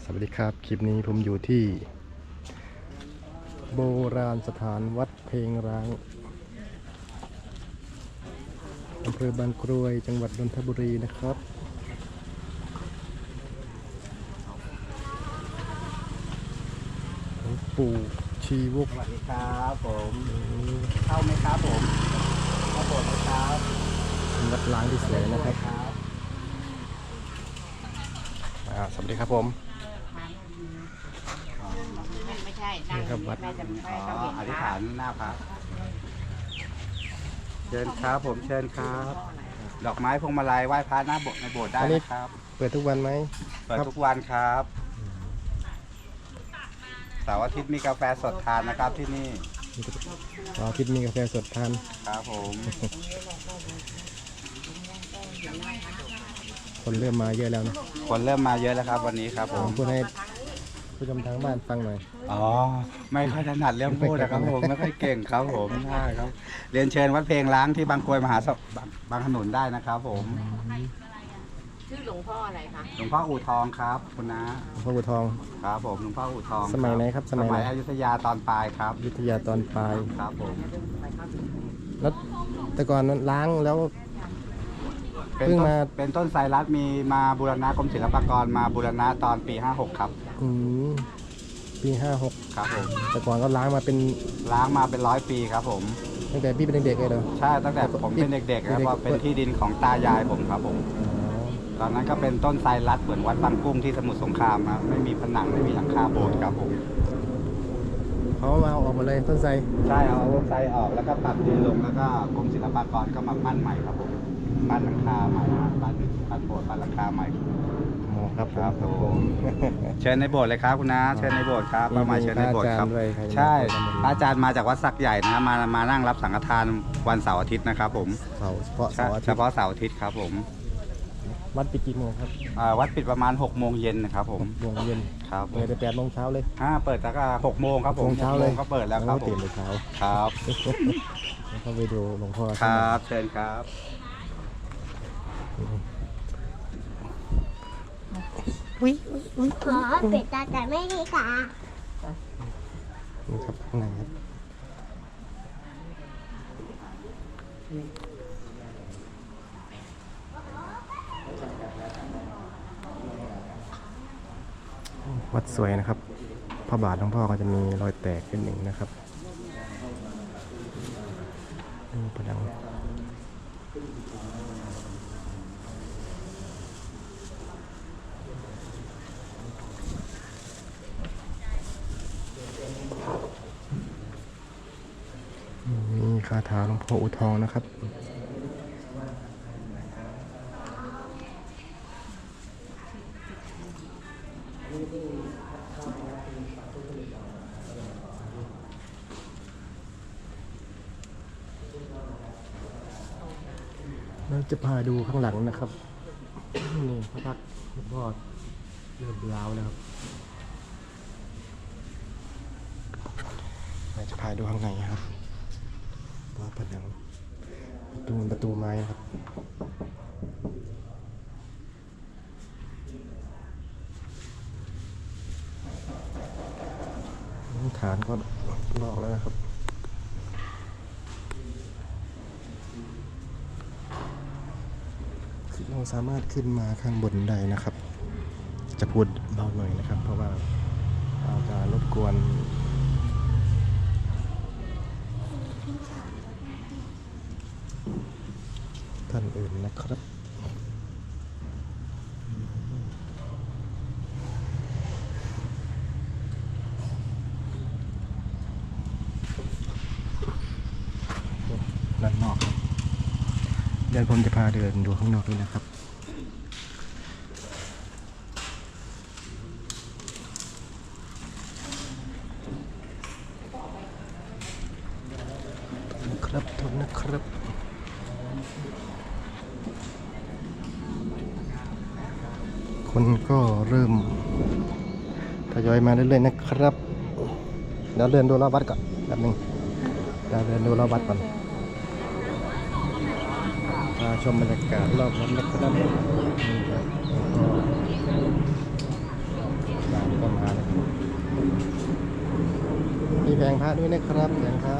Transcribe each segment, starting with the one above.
สวัสดีครับ คลิปนี้ผมอยู่ที่ โบราณสถานวัดเพลงร้างอำเภอบางกรวยจังหวัดนนทบุรีนะครับหลวงปู่ชีวกสวัสดีครับผมเข้าไหมครับผมเข้าโบสถ์ไหมครับเป็นวัดล้างที่สวยนะครับครับอ่าสวัสดีครับผมไม่ใช่นั่งนี่ครับวัด แม่จะไม่อ๋อต้องเห็นอธิษพระฐานหน้าพระเชิญครับผมเชิญครับ ดอกไม้พวงมาลัยไหว้พระหน้าโบสถ์ในโบสถ์ได้นะครับเปิดทุกวันไหม เปิดครับ ทุกวันครับเสาร์อาทิตย์มีกาแฟสดทานนะครับที่นี่อ๋ออาทิตย์มีกาแฟสดทานครับผม คนเริ่มมาเยอะแล้วนะคนเริ่มมาเยอะแล้วครับ วันนี้ครับผผมมพูดให้ ผู้ชมทางบ้านฟังหน่อย อ๋อ ไม่ค่อยถนัดเรื่องพูดนะครับผม ไม่ค่อยเก่งครับผมใช่ครับ เรียนเชิญวัดเพลงล้างที่บางกรวยมหาสบางบางขนุนได้นะครับผมชื่อหลวงพ่ออะไรคะหลวงพ่ออู่ทองครับ คุณน้าหลวงพ่อบัวทอง ครับผมหลวงพ่ออู่ทองสมัยไหนครับสสมัยไหนมัยอยุธยาตอนปลายครับ วิทยาตอนปลาย ครับผม แล้วแต่ก่อนนั้นล้างแล้ว เป็นเพิ่งต้นมา เป็นต้นไทรรัฐมีมาบูรณะกรมศิลปากรมาบูรณะตอนปี 56 ครับ อืม ปีห้าหกครับผมแต่ก่อนก็ล้างมาเป็นล้างมาเป็นร้อยปีครับผม ตั้งแต่พี่เป็นเด็กๆเลยเหรอ ใช่ตั้งแต่ผมเป็นเด็กๆครับเด็กๆว่าเป็นที่ดินของตายายผมครับผมอ๋อตอนนั้นก็เป็นต้นไทรรัฐเหมือนวัดบางกุ้งที่สมุทรสงครามนะไม่มีผนังไม่มีหลังคาโบสถ์ครับผมเขามาเอาออกมาเลยต้นไทรใช่เอาต้นไทรออกแล้วก็ปรับดินลงแล้วก็กรมศิลปากรก็มาปั้นใหม่ครับผมปั้นหลังคาใหม่นะปั้นปั้นโบสถ์ปั้นหลังคาใหม่อ๋อ ครับผมครับผมเชิญในโบสถ์เลยครับคุณน้าเชิญในโบสถ์ครับ มีป้าหมายเชิญในโบสถ์ครับพระอาจารย์ด้วยใครจะใช่มาพระอาจารย์มาจากวัดสักใหญ่นะมามานั่งรับสังฆทานวันเสาร์อาทิตย์นะครับผมเสาร์เฉพาะใช่เสาร์อาทิเฉตย์พาะเสาร์อาทิตย์ครับผมวัดปิดกี่โมงครับอ่าวัดปิดประมาณ6โมงเย็นนะครับผมโมงเย็นครับผเปิมดแต่แปดโมงเช้าเลยอ่าเปิดตั้งแต่หกโมงครับผมหกโมงเช้าเลยหกโมงก็เปิดแล้วครับโอ้ผตื่นมแต่เช้าครับแล้วก็ไปดูหลวงพ่อครับเชิญครับ ขอเป็ดตาแต่ไม่ได้กานี่ครับข้างในครับวัดสวยนะครับพระบาทหลวงพ่อก็จะมีรอยแตกขึ้นหนึ่งนะครับดูผนังา ถาหลวงพ่ออุทองนะครับเราจะพาดูข้างหลังนะครับ นี่พระพักตร์หลวงพ่อเริ่มร้าวแล้วครับเราจะพาดูข้างในครับ ว่าผนังประตูประตูไม้ครับฐานก็ลอกแล้วนะครับเราสามารถขึ้นมาข้างบนได้นะครับ จะพูดเบาหน่อยนะครับ เพราะว่าอาจจะรบกวน ท่านอื่นนะครับด้านนอกครับเดี๋ยวผมจะพาเดินดูข้างนอกด้วยนะครับนะครับโทษนะครับ คนก็เริ่มทยอยมาเรื่อยๆนะครับเดี๋ยวเดินดูรอบวัดก่อนแบบนึงเดี๋ยวเดินดูรอบวัดก่อนมาชมบรรยากาศรอบวัดนะครับก็มามีแผงพระด้วยนะครับแผงพระ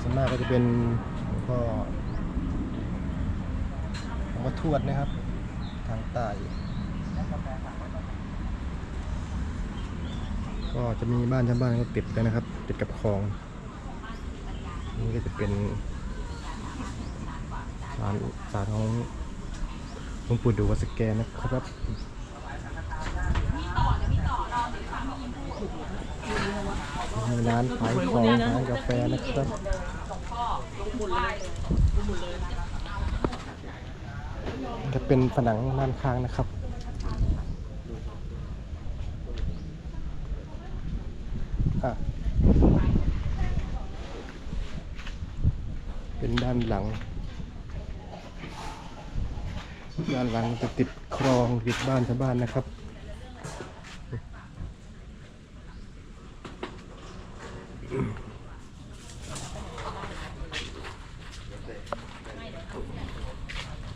ส่วนมากก็จะเป็น วดนะครับ ทางใต้ก็จะมีบ้านชาวบ้านก็ติดกันนะครับ ติดกับคลองนี่ก็จะเป็นศาลศาลของหลวงปู่ดูวัดสแกนนะครับมีร้านขายของร้านกาแฟนะครับ จะเป็นผนังด้านข้างนะครับ เป็นด้านหลัง ด้านหลังจะติดคลองติดบ้านชาวบ้านนะครับ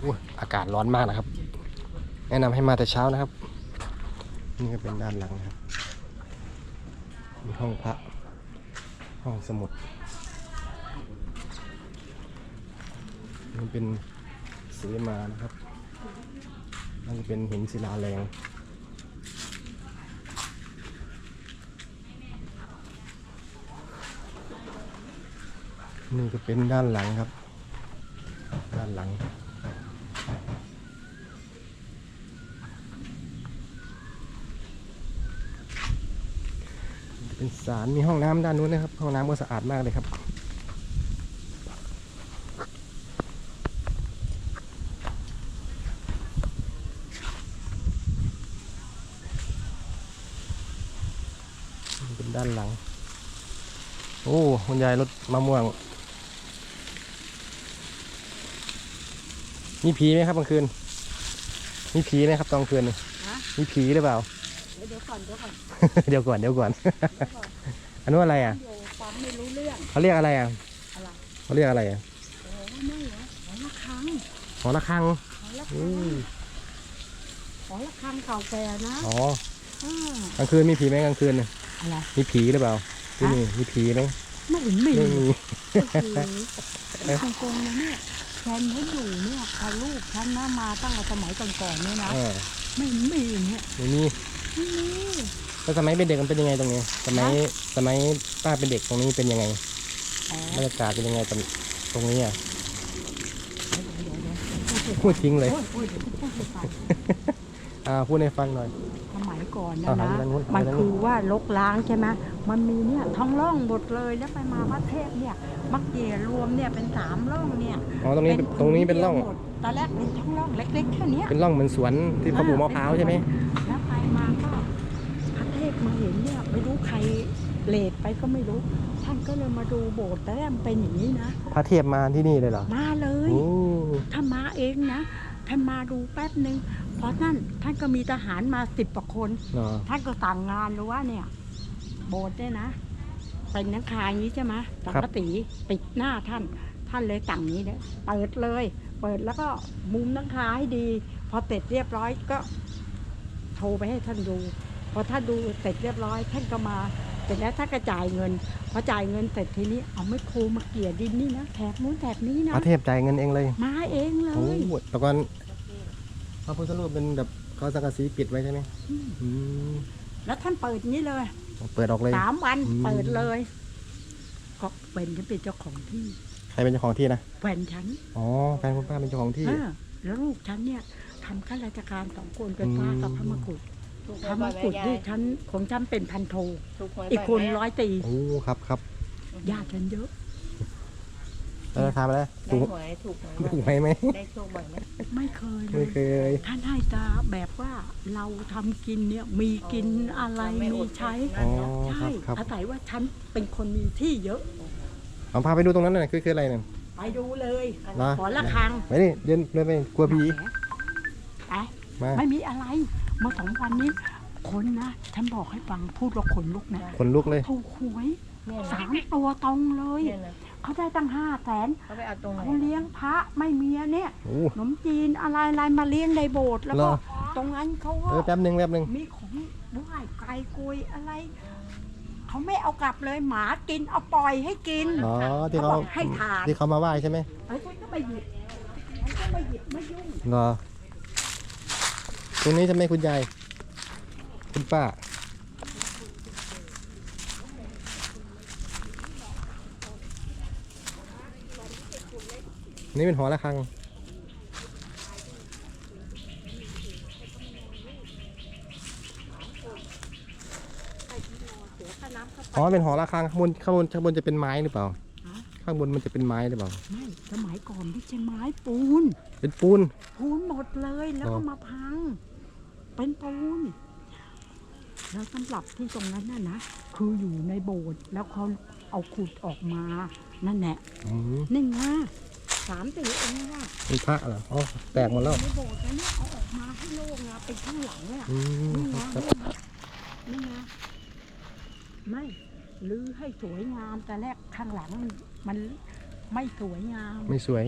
อุ๊ยอากาศ ร้อนมากนะครับ แนะนำให้มาแต่เช้านะครับ นี่ก็เป็นด้านหลังนะครับ มีห้องพระห้องสมุดนี่เป็นเสมานะครับนั่นจะเป็นหินศิลาแรงนี่ก็เป็นด้านหลังครับ ด้านหลัง เป็นศาลมีห้องน้ำด้านนู้นนะครับ ห้องน้ำก็สะอาดมากเลยครับนี่เป็นด้านหลัง โอ้คุณยายรถมะม่วง มีผีไหมครับกลางคืน มีผีไหมครับตอนกลางคืนนี่มีผีหรือเปล่าเดี๋ยวก่อนเดี๋ยวก่อนเดี๋ยวก่อนเดี๋ยวก่อน อันนู้นอะไรอะ เดี๋ยวฟังไม่รู้เรื่อง เขาเรียกอะไรอะอะไร เขาเรียกอะไรอะโอ้ไม่เหรอหอระฆังหอระฆังหอระอืฆังมหอระฆังเก่าแก่นะอ๋อ อ่ากลางคืนมีผีไหมกลางคืนน่ะอะไรมีผีหรือเปล่าที่นี่มีผีไหมไม่เห็นมีไม่มีโอ้โหโกงๆนะเนี่ยแฟนเขาอยู่เนี่ยเอาลูกฉันนะมาตั้งแต่สมัยก่อนๆเนี่ยนะเออไม่เห็นมีเนี่ยไม่มีไม่มี แล้วสมัยเป็นเด็กมันเป็นยังไงตรงนี้ สมัยสมัยป้าเป็นเด็กตรงนี้เป็นยังไงอ๋อบรรยากาศเป็นยังไงตรงตรงนี้อะเดี๋ยวๆๆพูดทิ้งเลยโอ้ยโอ้ยเดี๋ยวพูดให้ฟังอ่าพูดให้ฟังหน่อยสมัยก่อนนะเอาหันนะไปทางนู้นมันหันไปทางนู้นคือว่าลกล้างใช่ไหมมันมีเนี่ยท้องร่องหมดเลยแล้วไปมาพระเทพเนี่ย มักเกียรวมเนี่ยเป็นสามร่องเนี่ยอ๋อตรงนี้เป็นตรงนี้เป็นร่องหมดตอนแรกเป็นท้องร่องเล็กๆแค่เนี้ยเป็นร่องเหมือนสวนที่เขาปลูกมะพร้าวใช่ไหม แล้วไปมาก็พระเทพมาเห็นเนี่ยไม่รู้ใคร เลดไปก็ไม่รู้ ท่านก็เลยมาดูโบสถ์แต่แรกมันเป็นอย่างนี้นะ พระเทพมาที่นี่เลยเหรอ มาเลยโอ้ท่านมาเองนะ ท่านมาดูแป๊บหนึ่งเพราะท่านท่านก็มีทหารมาสิบกว่าคน เนาะท่านก็สั่งงานเลยว่าเนี่ย โบสถ์เนี่ยนะ เป็นนังคายอย่างนี้ใช่ไหมสังกติปิดหน้าท่าน ท่านเลยสั่งนี้เลยเปิดเลย เปิดแล้วก็มุมนังคาให้ดี พอเสร็จเรียบร้อยก็โทรไปให้ท่านดู พอท่านดูเสร็จเรียบร้อย ท่านก็มา เสร็จแล้วท่านก็จ่ายเงินพอจ่ายเงินเสร็จทีนี้เอาไม่โครมาเกลี่ยดินนี่นะแถบนู้นแถบนี้นะพระเทพจ่ายเงินเองเลยมาเองเลโอ้ยแต่ก่อนพระพุทธรูปเป็นแบบเขาสังกะสีปิดไว้ใช่ไหมอืม อืมแล้วท่านเปิดอย่างนี้เลยเปิดออกเลย สามวันอืม เปิดเลยก็เป็นฉันเป็นเจ้าของที่ใครเป็นเจ้าของที่นะแฟนฉันอ๋อแฟนคุณป้าเป็นเจ้าของที่ เออแล้วลูกฉันเนี่ยทำข้าราชการสองคนเป็นฟ้าอืมกับพระมกุฎถูก พระมกุฎนี่ฉันของฉันเป็นพันโท ถูกหวยอีกคนบ่ยไหมร้อยตีโอ้ครับครับญาติฉันเยอะแล้วราคาไปแล้วได้ถูกหวยถูกหวยถูกไหมไหมได้โชคบ่อยไหมไม่เคยเลไม่ย เคย ท่านให้ตาแบบว่าเราทำกินเนี่ยมีกินอะไรมีใช้อ๋อคใช่รับครับ อาศัยว่าฉันเป็นคนมีที่เยอะ เอาพาไปดูตรงนั้นหน่อยคือคืออะไรเนี่ยไปดูเลยนะขอละครังไปดิเดินเดินไปกลัวผีไปมาไม่มีอะไร เมื่อสองวันนี้คนนะฉันบอกให้ฟังพูดว่าขนลุกนะขนลุกเลยถูกหวยเนี่ยสานะมตัวตรงเลย เนี่ยนะเขาได้ตั้งห้าแสนเขาไปเอาตรงไหนเขาเลี้ยงพระไม่มีอันเนี่ยโอ้ ขนมจีนอะไรอะไรมาเลี้ยงในโบสถ์แล้วเหรก็อตรงนั้นเขาก็ เออแป๊บหนึ่งแป๊บหนึ่งมีของไหว้ไก่กุยอะไร เขาไม่เอากลับเลยหมากินเอาปล่อยให้กิน อ๋อที่เขาเขาบอกให้ทาน ที่เขามาไหว้ใช่ไหมเอ้ยฉันก็ไม่หยิบฉันก็ไม่หยิบไม่ยุ่งเหรอ ตรงนี้จะไหม่คุณยาย คุณป้า นี่เป็นหอระฆังเสียค่าน้ำเข้าไปอ๋อ เป็นหอระฆังข้างบนข้างบนข้างบนจะเป็นไม้หรือเปล่าฮะข้างบนมันจะเป็นไม้หรือเปล่า ไม่สมัยก่อนที่ใช้ไม้ปูน เป็นปูน ปูนหมดเลยแล้วอ๋ก็อมาพัง เป็นปูนแล้วสำหรับที่ตรงนั้นน่ะนะคืออยู่ในโบสถ์แล้วเขาเอาขุดออกมานั่นแหละอืมนี่ไงสามสี่องค์ว่าเป็นพระเหรออ๋อแตกหมดแล้วในโบสถ์นั้นเนี่ยเอาออกมาให้โล่งนะเป็นข้างหลังเนี่ยอืมนี่ไงครับนี่ไงไม่รื้อให้สวยงามแต่แรกข้างหลังมันมันไม่สวยงาม ไม่สวย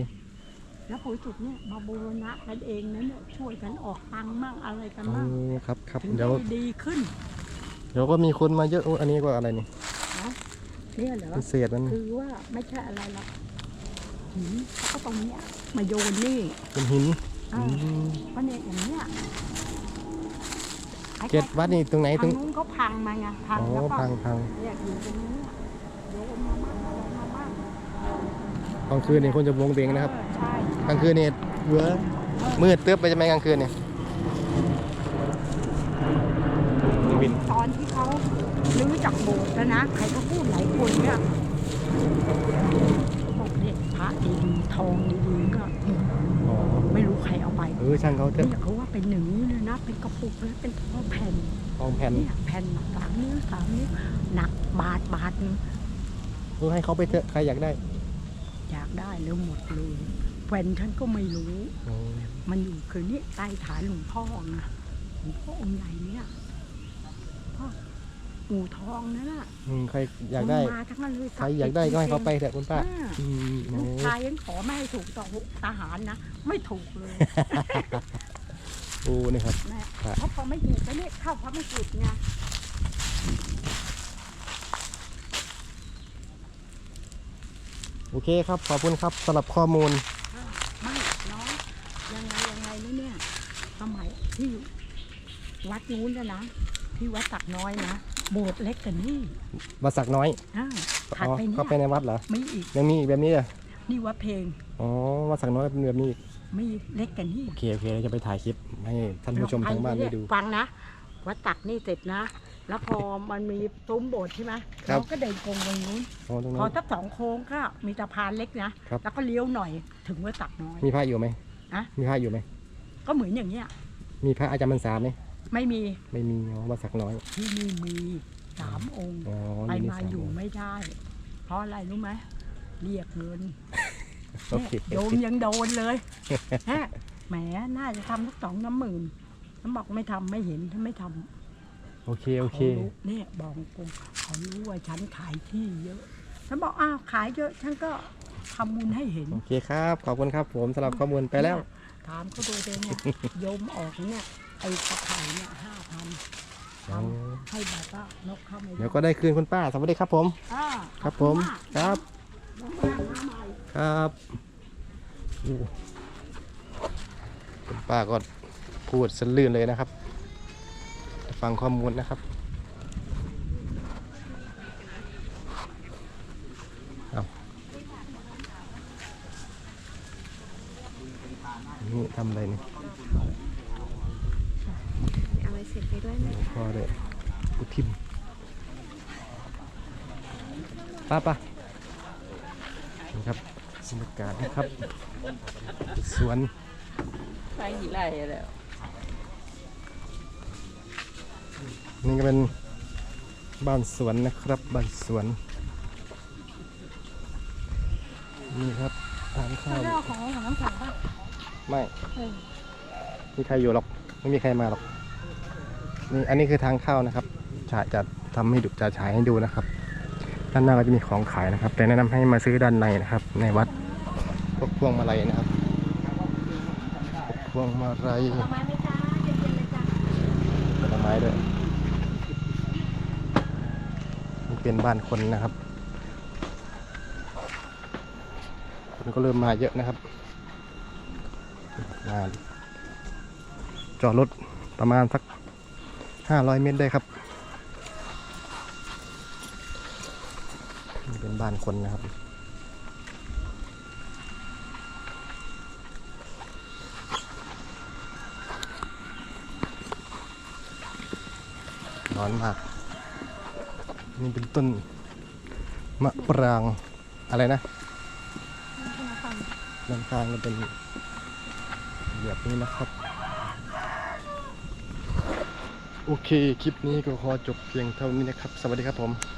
แล้วปุ๋ยจุดเนี่ยมาบูรณะกันเองนะเนี่ยช่วยกันออกตังค์มั่งอะไรกันอ๋อมั่งครับครับถึงเดี๋ยวได้ดีขึ้นเดี๋ยวก็มีคนมาเยอะโอ้อันนี้ก็อะไรนี่เนี่ยเหรอเป็นเศษมันคือว่าไม่ใช่อะไรหรอกหินเขาก็ตรงเนี้ยมาโยนนี่เป็นหินอ่าอืมเพราะเนี่ยอย่างเนี้ยเกตวัดนี่ตรงไหนตรทางงนู้นเขาพังมาไงพังอ๋อแล้วก็พังพังเนี่ยอยู่ตรงนี้อะโยนมาบ้างอะไรมาบ้าง กลางคืนนี่คนจะวงเวงนะครับเออใช่กลางคืนนี่เวอร์มืดเติบไปใช่ไหมกลางคืนเนี่ยนี่วินตอนที่เขาลื้อจากโบสถ์แล้วนะ ใครก็พูดหลายคนเนี่ยบอกเนี่ยพระดีๆทองดีๆก็อ๋อไม่รู้ใครเอาไปเออช่างเขาเถอะเนี่ยเขาว่าเป็นหนึ่งนี้เลยนะ เป็นกระปุกเลยเป็นทองแผ่นทองแผ่นเนี่ยแผ่นสามนิ้วสามนิ้วหนักบาทบาทหนึงเออให้เขาไปเถอะใครอยากได้ อยากได้แล้วหมดเลยแฟนฉันก็ไม่รู้อ๋อมันอยู่คือนี่ใต้ฐานหลวงพ่อไงหลวงพ่อองค์ใหญ่เนี่ยพ่อปู่ทองนั่นน่ะอืมใครอยากได้ คนมาทั้งนั้นเลยใครอยากได้ก็ให้เขาไปเถอะคุณป้า อ่า อืมโอ้ลูกชายยังขอไม่ให้ถูกต่อทหารนะ ไม่ถูกเลยโอ้นี่ครับแม่ครับเพราะพอไม่ถูกก็เนี่ยเข้าพระไม่ถูกไง โอเคครับ ขอบคุณครับสำหรับข้อมูล ไม่น้องยังไงยังไงนะเนี่ยสมัยที่วัดนู้นนะนะที่วัดตักน้อยนะโบสถ์เล็กกันนี่วัดสักน้อยอ่าถัดอ๋อไปเนี่เข้าไปยในวัดเหรอมีอีกยังมีอีกแบบนี้เหรอนี่วัดเพลงอ๋อวัดสักน้อยเป็นแบบนี้อีกมีเล็กกันนี่โอเคโอเคเราจะไปถ่ายคลิปให้ท่านผู้ชมทางบ้านได้ดู ฟังนะวัดตักนี่เสร็จนะ แล้วพอมันมีซุ้มโบสถ์ใช่ไหมครับ เราก็เดินโค้งตรงนู้นอ๋อตรงพนั้อน สักสองโค้งก็มีสะพานเล็กนะครับ แล้วก็เลี้ยวหน่อยถึงวัดตักน้อย มีพระอยู่ไหมอะ มีพระอยู่ไหม ก็เหมือนอย่างเงี้ยมีพระอาจารย์พรรษาไหมไม่มีไม่มีอ๋อวัดสักน้อย ที่นี่มีสามองค์ อ๋อไปนี่มาสามอยู่องค์ไม่ได้ เพราะอะไรรู้ไหมเรียกเงินโอเค เนี่ยโยมยังโดนเลยฮะแหมน่าจะทำสักสองน้ำหมื่นฉันบอกไม่ทำไม่เห็นฉันไม่ทำ โอเคโอเค ขารู้เนี่ยบอกกงเขารู้ว่าฉันขายที่เยอะ ฉันบอกอ้าวขายเยอะ ฉันก็ทำบุญให้เห็น โอเคครับ ขอบคุณครับผมสำหรับข้อมูลไปแล้ว ถามเขาดูเองเนี่ย โยมออกเนี่ยไอ้ตะไคร่เนี่ยห้าพันทำให้แบบว่านกเข้าไม่เดี๋ยวก็ได้คืนคุณป้า สวัสดีครับผม อ่าครับผม ครับ น้องมามาใหม่ครับอู้คุณป้าก็พูดสนลื่นเลยนะครับ ฟังข้อมูลนะครับเอานี่ทำอะไรนี่เอาไปเสร็จไปด้วยไหมพอเลยอุทิมป้าป้านี่ครับบรรยากาศนะครับ สวนไปกี่ไร่แล้ว นี่ก็เป็นบ้านสวนนะครับบ้านสวน นี่ครับทานข้าวเจ้าของของน้ำสั่งป่ะไม่เออมีใครอยู่หรอกไม่มีใครมาหรอกนี่อันนี้คือทางเข้านะครับฉายจะทำให้ดูจะฉายให้ดูนะครับ ด้านหน้าก็จะมีของขายนะครับ แต่แนะนำให้มาซื้อด้านในนะครับ ในวัดพวกพวงมาลัยนะครับพวกพวงมาลัยเอามาไหมคะเย็นๆเลย ไม้ด้วยนี่เป็นบ้านคนนะครับ คนก็เริ่มมาเยอะนะครับมาจอดรถประมาณสักห้าร้อยเมตรได้ครับเป็นบ้านคนนะครับ ร้อนมาก นี่เป็นต้นมะปรางอะไรนะด้านข้างก็เป็นแบบนี้นะครับ โอเค คลิปนี้ก็ขอจบเพียงเท่านี้นะครับ สวัสดีครับผม